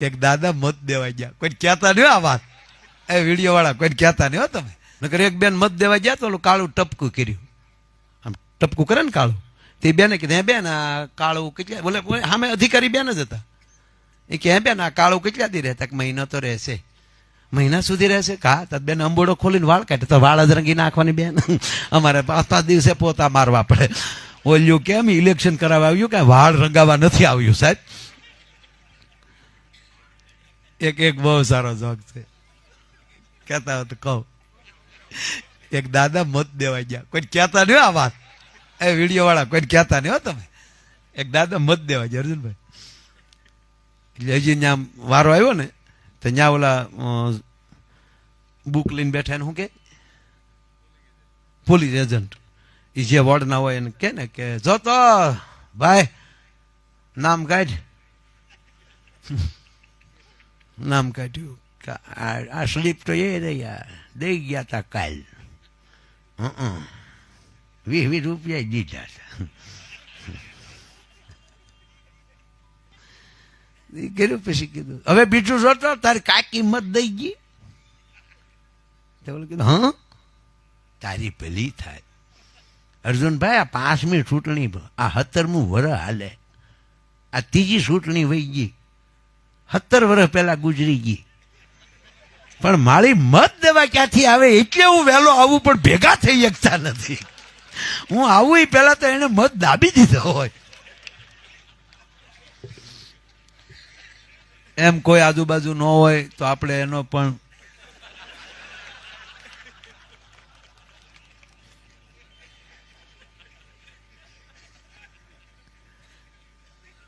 એક દાદા મત દેવા ગયા. કોઈ કહેતા નહીં આ વાત. એ વીડિયો વાળા કોઈ કહેતા નહીં હો તમે. નકર એક બેન મત દેવા ગયા તો ઓલું કાળું ટપકું કર્યું. આમ ટપકું કરે ને કાળું. તે બેને કીધું, હે બેન, આ કાળું કેટલા બોલે સામે અધિકારી બેન જ હતા. એ કે, હે બેન, આ કાળું કેટલા દી રહેતા? કે મહિનો તો રહેશે. મહિના સુધી રહેશે? કા? તો બેન અંબોડો ખોલીને વાળ કાઢે. તો વાળ જ રંગી નાખવાની બેન. અમારે પાંચ પાંચ દિવસે પોતા મારવા પડે. ઓલ્યું કેમ? ઇલેક્શન કરાવવા આવ્યું કે? વાળ રંગાવા નથી આવ્યું, સાહેબ? એક એક બહુ સારો જોક છે. કહેતા હોય તો કહું. એક દાદા મત દેવા ગયા. કોઈ કહેતા નહીં આ વાત. એ વીડિયો વાળા કોઈ કહેતા નહીં હો તમે. એક દાદા મત દેવા ગયા, અર્જુનભાઈ. એટલે હજી ત્યાં વારો આવ્યો ને, તો ત્યાં ઓલા બુક લઈને બેઠા શું કે? પોલીસ એજન્ટ એ જે વોર્ડના હોય એને કે ને કે, જો તો, ભાઈ, નામ કાઢ. નામ કાઢ્યું. કે, આ સ્લીપ તો એ રહ્યા દઈ ગયા તા કાલ. હં વીસ વીસ રૂપિયા દીધા હતા કર્યું પછી કીધું, હવે બીજું જોતો તારી કાંઈ કિંમત દઈ ગઈ. કીધું, હા? તારી પેલી થાય. અર્જુનભાઈ, આ પાંચમી ચૂંટણી આ સત્તરમું વરસ હાલે. આ ત્રીજી ચૂંટણી વહી ગઈ. સત્તર વર્ષ પહેલા ગુજરી ગઈ. પણ મારી મત દેવા ક્યાંથી આવે? એટલે હું વહેલો આવું, પણ ભેગા થઈ શકતા નથી. હું આવું પહેલા તો એને મત દાબી દીધો હોય. એમ કોઈ આજુબાજુ ન હોય, તો આપણે એનો પણ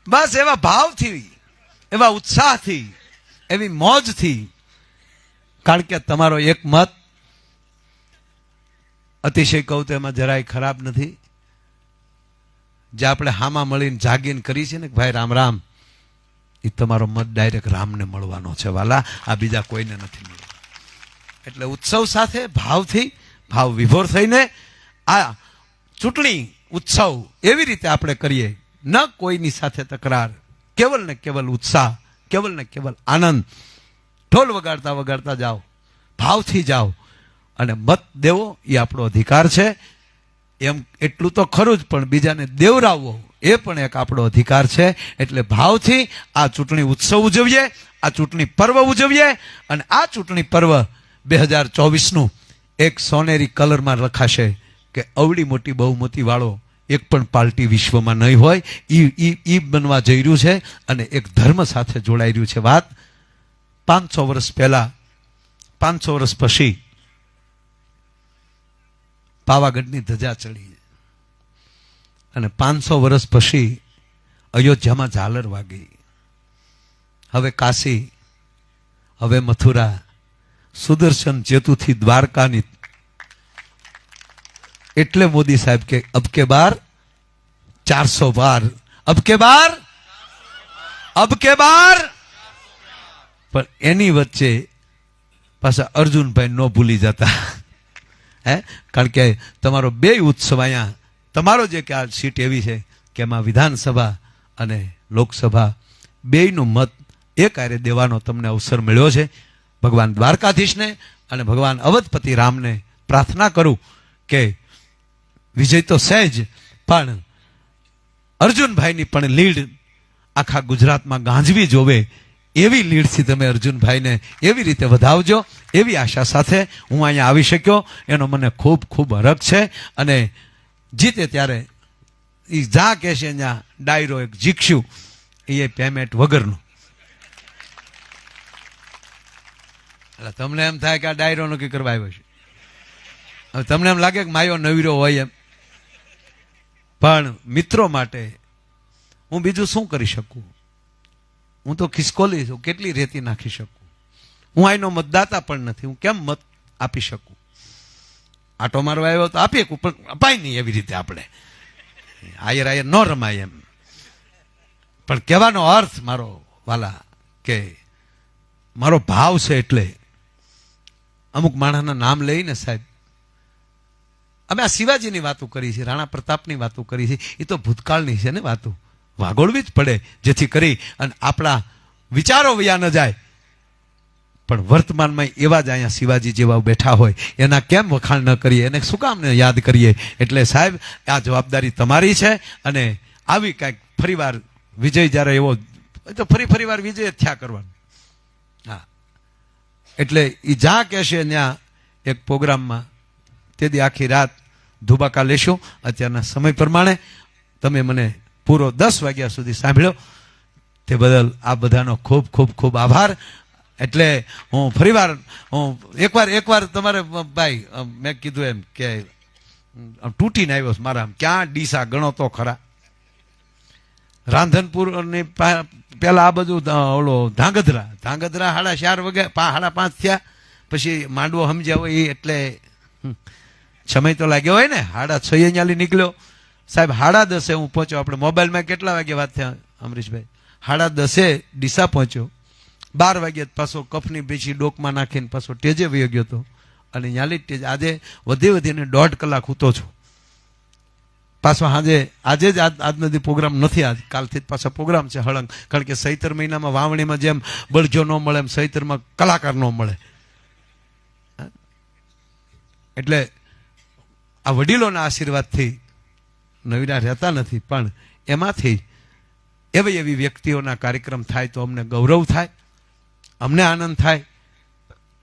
બસ એવા ભાવથી એવા ઉત્સાહથી, એવી મોજથી. કારણ કે તમારો એક મત અતિશય કહું તો એમાં જરાય ખરાબ નથી. જે આપણે હામાં મળીને જાગીને કરી છે ને કે ભાઈ રામ રામ, એ તમારો મત ડાયરેક્ટ રામને મળવાનો છે વાલા. આ બીજા કોઈને નથી મળવાનો એટલે ઉત્સવ સાથે, ભાવથી, ભાવ વિભોર થઈને આ ચૂંટણી, ઉત્સવ એવી રીતે આપણે કરીએ. ન કોઈની સાથે તકરાર. કેવલ ને કેવલ ઉત્સાહ, કેવલ ને કેવલ આનંદ. ઢોલ વગાડતા વગાડતા જાઓ, ભાવથી જાઓ અને મત દેવો એ આપણો અધિકાર છે. એમ એટલું તો ખરું જ, પણ બીજાને દેવરાવવો એ પણ એક આપણો અધિકાર છે. એટલે ભાવથી આ ચૂંટણી ઉત્સવ ઉજવીએ, આ ચૂંટણી પર્વ ઉજવીએ અને આ ચૂંટણી પર્વ બે હજાર ચોવીસનું એક સોનેરી કલરમાં લખાશે કે અવળી મોટી બહુમતીવાળો વાળો એક પણ પાર્ટી વિશ્વમાં નહીં હોય. ઈ બનવા જઈ રહ્યું છે અને એક ધર્મ સાથે જોડાઈ રહ્યું છે. વાત પાંચસો વર્ષ પહેલા, પાંચસો વર્ષ પછી પાવાગઢની ધજા ચડી. અને પાંચસો વર્ષ પછી અયોધ્યામાં ઝાલર વાગી. હવે કાશી, હવે મથુરા, સુદર્શન જેતુથી દ્વારકાની એટલે મોદી સાહેબ કે, અબ કે બાર ચારસો બાર અબ કે બાર, અબ કે બાર. પણ એની વચ્ચે પાછા અર્જુનભાઈ ન ભૂલી જતા. હે? કારણ કે તમારો બે ઉત્સવ અહીંયા, તમારો જે કે આ સીટ એવી છે કે એમાં વિધાનસભા અને લોકસભા બેયનું મત એક આરે દેવાનો તમને અવસર મળ્યો છે. ભગવાન દ્વારકાધીશને અને ભગવાન અવધપતિ રામને પ્રાર્થના કરું કે વિજય તો સહેજ પણ અર્જુનભાઈની પણ લીડ આખા ગુજરાતમાં ગાંજવી જોવે એવી લીડથી તમે અર્જુનભાઈને એવી રીતે વધાવજો, એવી આશા સાથે હું અહીંયા આવી શક્યો. એનો મને ખૂબ ખૂબ હરખ છે અને જીતે ત્યારે એ જા કહેશે અહીંયા ડાયરો એક જીકશું એ પેમેન્ટ વગરનું. એટલે તમને એમ થાય કે આ ડાયરો નક્કી કરવા આવ્યો છે. હવે તમને એમ લાગે કે માયો નવીરો હોય એમ. પણ મિત્રો માટે હું બીજું શું કરી શકું? હું તો ખિસકોલી છું, કેટલી રેતી નાખી શકું? હું આનો મતદાતા પણ નથી, હું કેમ મત આપી શકું? આટો મારવા આવ્યો તો આપીએ પણ અપાય નહીં એવી રીતે આપણે. આયર આયર ન રમાય એમ. પણ કહેવાનો અર્થ મારો વાલા કે મારો ભાવ છે એટલે અમુક માણસના નામ લઈને સાહેબ અમે આ શિવાજીની વાતો કરી છે, રાણા પ્રતાપની વાતો કરી છે. એ તો ભૂતકાળની છે ને વાતો. વાગોળવી જ પડે જેથી કરી અને આપણા વિચારો વ્યા ન જાય. પણ વર્તમાનમાં એવા જ અહીંયા શિવાજી જેવા બેઠા હોય. એના કેમ વખાણ ન કરીએ? એને શું કામ ને યાદ કરીએ? એટલે સાહેબ, આ જવાબદારી તમારી છે અને આવી કાંઈક ફરીવાર વિજય જ્યારે એવો તો ફરી ફરીવાર વિજય થયા કરવાનું. હા. એટલે એ જ્યાં કહેશે ત્યાં એક પ્રોગ્રામમાં. તેથી આખી રાત ધુબાકા લેશું અત્યારના સમય પ્રમાણે તમે મને પૂરો દસ વાગ્યા સુધી સાંભળ્યો. તે બદલ આ બધાનો ખૂબ ખૂબ ખૂબ આભાર. એટલે હું ફરીવાર, હું એકવાર એકવાર તમારે, ભાઈ મેં કીધું એમ કે તૂટીને આવ્યો મારા ક્યાં ડીસા ગણો તો ખરા? રાંધનપુર પહેલાં આ બધું ઓલો ધાંગધ્રા. ધાંગધ્રા સાડા ચાર વાગે સાડા પાંચ થયા. પછી માંડવો સમજ્યા હોય એ એટલે સમય તો લાગ્યો હોય ને, હાડા છ અહીંયાલી નીકળ્યો. સાહેબ, હાડા દસે હું પહોંચ્યો. આપણે મોબાઈલમાં કેટલા વાગે વાત થયા, અમરીશભાઈ? સાડા દસે ડીસા પહોંચ્યો. બાર વાગે પાછો કફની બેસી ડોકમાં નાખીને પાછો ટેજે વયો ગયો હતો. અને જ ટેજ આજે વધી વધીને દોઢ કલાક હૂતો છું. પાછો આજે આજે જ આજ દી પ્રોગ્રામ નથી આજ, કાલથી જ પાછો પ્રોગ્રામ છે હળંગ. કારણ કે સૈતર મહિનામાં વાવણીમાં જેમ બળજો ન મળે, એમ સૈતરમાં કલાકાર ન મળે. એટલે આ વડીલોના આશીર્વાદથી નવીના રહેતા નથી, પણ એમાંથી એવી એવી વ્યક્તિઓના કાર્યક્રમ થાય તો અમને ગૌરવ થાય, અમને આનંદ થાય.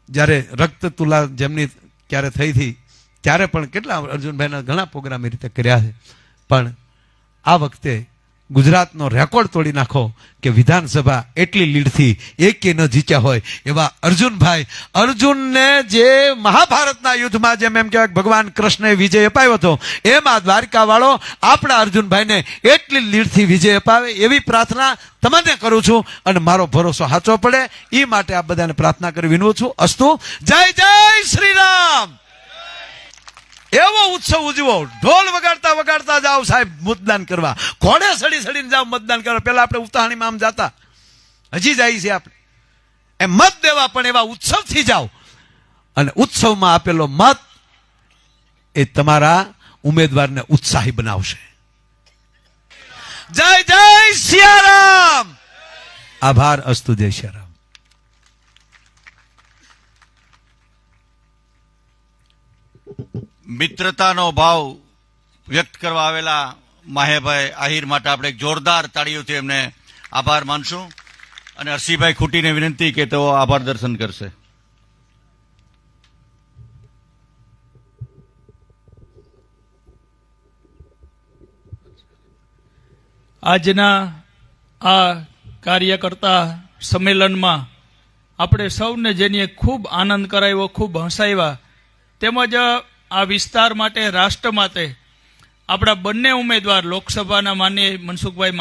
જ્યારે રક્ત તુલા જેમની ક્યારે થઈ હતી, ત્યારે પણ કેટલા અર્જુનભાઈના ઘણા પ્રોગ્રામ એ રીતે કર્યા છે. પણ આ વખતે ગુજરાતનો રેકોર્ડ તોડી નાખો કે વિધાનસભા એટલી લીડથી એકે ન જીત્યા હોય એવા અર્જુનભાઈ. અર્જુનને જે મહાભારતના યુદ્ધમાં જેમ એમ કહેવાય ભગવાન કૃષ્ણએ વિજય અપાયો હતો, એમ આ દ્વારકા આપણા અર્જુનભાઈને એટલી લીડથી વિજય અપાવે એવી પ્રાર્થના તમને કરું છું અને મારો ભરોસો સાચો પડે. એ માટે આ બધાને પ્રાર્થના કરી વિનવું છું. અસ્તુ. જય જય શ્રી રામ એવો ઉત્સવ ઉજવો. ઢોલ વગાડતા વગાડતા જાઓ સાહેબ, મતદાન કરવા. ઘોડે સડી સડીને જાઓ મતદાન કરવા. પેલા આપણે ઉતાહણીમાં આમ જતા. હજી જાય છે આપણે. એ મત દેવા પણ એવા ઉત્સવથી જાઓ. અને ઉત્સવમાં આપેલો મત એ તમારા ઉમેદવારને ઉત્સાહી બનાવશે. જય જય સિયારામ. આભાર અસ્તુ જય સિયારામ. મિત્રતાનો ભાવ વ્યક્ત કરવા આવેલા માહેભાઈ આહિર માટે આપણે જોરદાર તાળીઓથી એમને આભાર માનશું. અને હર્ષિભાઈ ખૂટીને વિનંતી કે તેઓ આભાર દર્શન કરશે. આજના આ કાર્યકર્તા સંમેલનમાં આપણે સૌને જેની ખૂબ આનંદ કરાવ્યો, ખૂબ હસાવ્યા, તેમજ આ વિસ્તાર માટે રાષ્ટ્ર માટે આપણા બંને ઉમેદવાર લોકસભાના માન્ય મનસુખભાઈ